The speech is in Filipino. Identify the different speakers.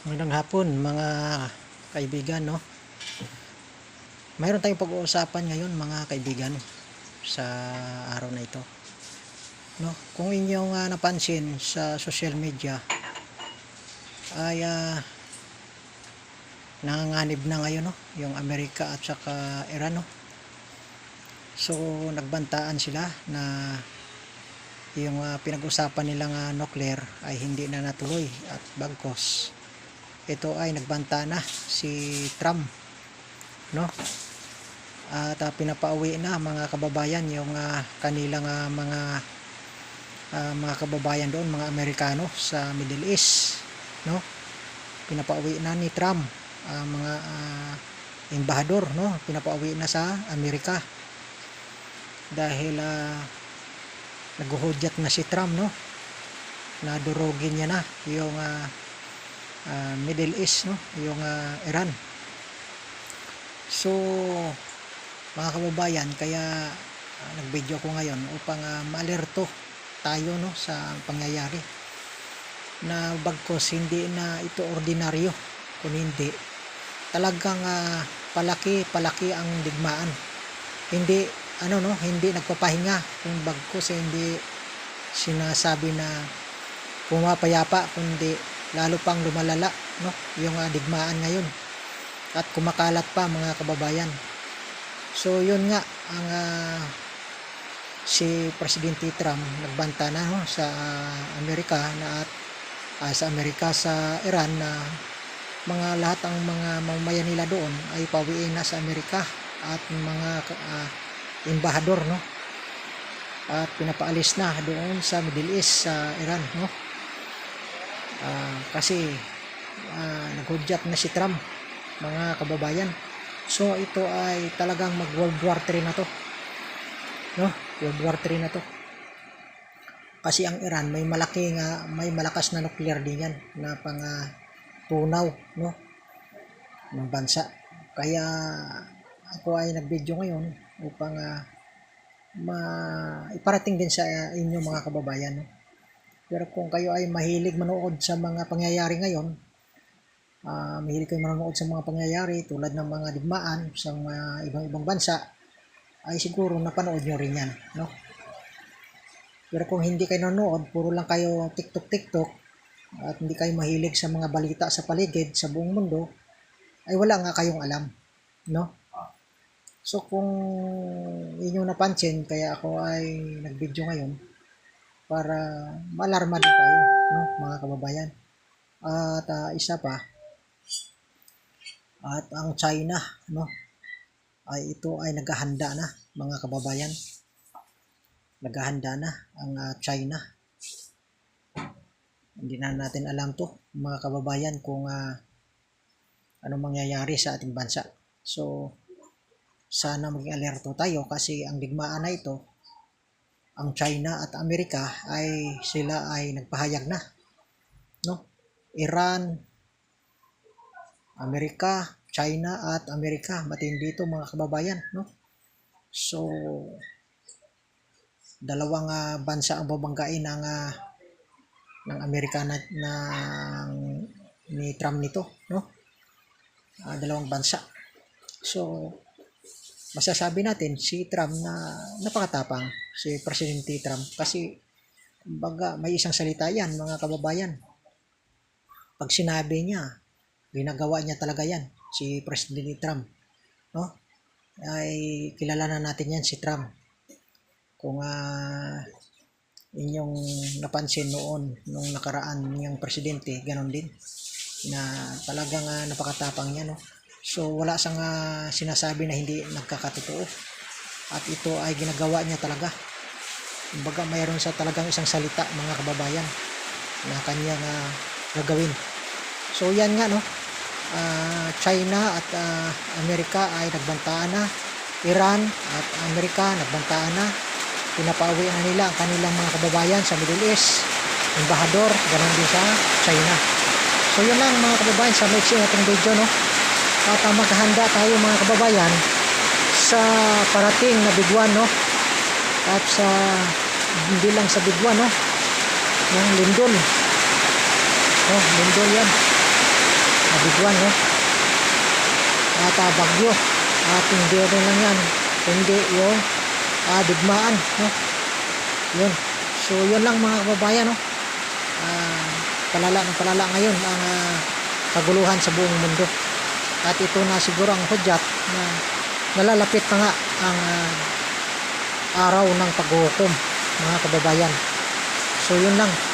Speaker 1: Magandang hapon mga kaibigan no. Mayroon tayong pag-uusapan ngayon mga kaibigan sa araw na ito. No, kung inyong ah, napansin sa social media ay ah, nanganganib na ngayon no, yung Amerika at saka Iran no. So nagbantaan sila na yung ah, pinag-usapan nilang ah, nuclear ay hindi na natuloy at bagkos ito ay nagbanta na si Trump no? At ah, pinapauwi na mga kababayan yung ah, kanilang ah, mga ah, mga kababayan doon mga Amerikano sa Middle East no? Pinapauwi na ni Trump ang mga ah, embahador no? Pinapauwi na sa Amerika. Dahil ah, naguhudyat na si Trump no? Nadurugin niya na yung ah, ah, Middle East no? Yung ah, Iran. So mga kababayan kaya ah, nag-video ko ngayon upang uh, maalerto tayo no sa pangyayari. Na bagkos hindi na ito ordinaryo kung hindi talagang ah, palaki palaki ang digmaan. Hindi ano no hindi nagpapahinga kung bagkos hindi sinasabi na pumapayapa kundi lalo pang lumalala no? Yung ah, digmaan ngayon. At kumakalat pa mga kababayan. So yun nga ang ah, si Presidente Trump nagbanta na no, sa ah, Amerika na at ah, sa Amerika sa Iran na mga lahat ang mga mamamayan nila doon ay pawiin na sa Amerika at mga ah, embahador no? At pinapaalis na doon sa Middle East sa Iran no Ah, kasi ah, naghudyat na si Trump mga kababayan. So ito ay talagang mag World War 3 na to. No? World War 3 na to. Kasi ang Iran may malaki nga may malakas na nuclear din yan na pang ah, tunaw no? Ng bansa. Kaya ako ay nag-video ngayon upang ah, ma iparating din sa inyo mga kababayan no? Pero kung kayo ay mahilig manood sa mga pangyayari ngayon ah, mahilig kayo manood sa mga pangyayari tulad ng mga digmaan sa mga ibang-ibang bansa ay siguro napanood nyo rin yan no? Pero kung hindi kayo nanood puro lang kayo tiktok tiktok at hindi kayo mahilig sa mga balita sa paligid sa buong mundo ay wala nga kayong alam no? So kung inyong napansin, kaya ako ay nag-video ngayon para maalarma din tayo, no, mga kababayan. At ah, isa pa, at ang China, no, ay ito ay naghahanda na, mga kababayan. Naghahanda na ang ah, China. Hindi na natin alam to, mga kababayan, kung ah, ano mangyayari sa ating bansa. So, sana maging alerto tayo kasi ang digmaan na ito, ang China at Amerika ay sila ay nagpahayag na. No? Iran, Amerika, China at Amerika, matindi ito mga kababayan. No? So, dalawang ah, bansa ang babanggain ng, ah, ng Amerika na, ng ni Trump nito. No? Ah, dalawang bansa. So, masasabi natin si Trump na napakatapang si Presidente Trump. Kasi baga may isang salita yan mga kababayan. Pag sinabi niya ginagawa niya talaga yan si Presidente Trump. No? Ay kilala na natin yan si Trump. Kung ah, inyong napansin noon nung nakaraan niyang presidente ganon din na talagang ah, napakatapang niya no So wala siyang ah, sinasabi na hindi nagkakatotoo. At ito ay ginagawa niya talaga. Kumbaga mayroon sa talagang isang salita mga kababayan na kanyang ah, gagawin. So yan nga no. Ah, China at ah, Amerika ay nagbantaan na. Iran at Amerika nagbantaan na. Pinapauwi na nila ang kanilang mga kababayan sa Middle East. Embahador, ganun din sa China. So yun lang mga kababayan sa next nating video no at uh, maghahanda tayo mga kababayan sa parating na bigwan no? At sa hindi lang sa bigwan no? Ng lindol. No lindol yan. Nabiguan no? At ah, bagyo. At hindi rin lang yan. Kundi yung ah, digmaan no? Yun. So yun lang mga kababayan no? Ah, palala ng palala ngayon ang ah, kaguluhan sa buong mundo at ito na siguro ang hudyat na nalalapit na nga ang ah, araw ng paghuhukom mga kababayan. So yun lang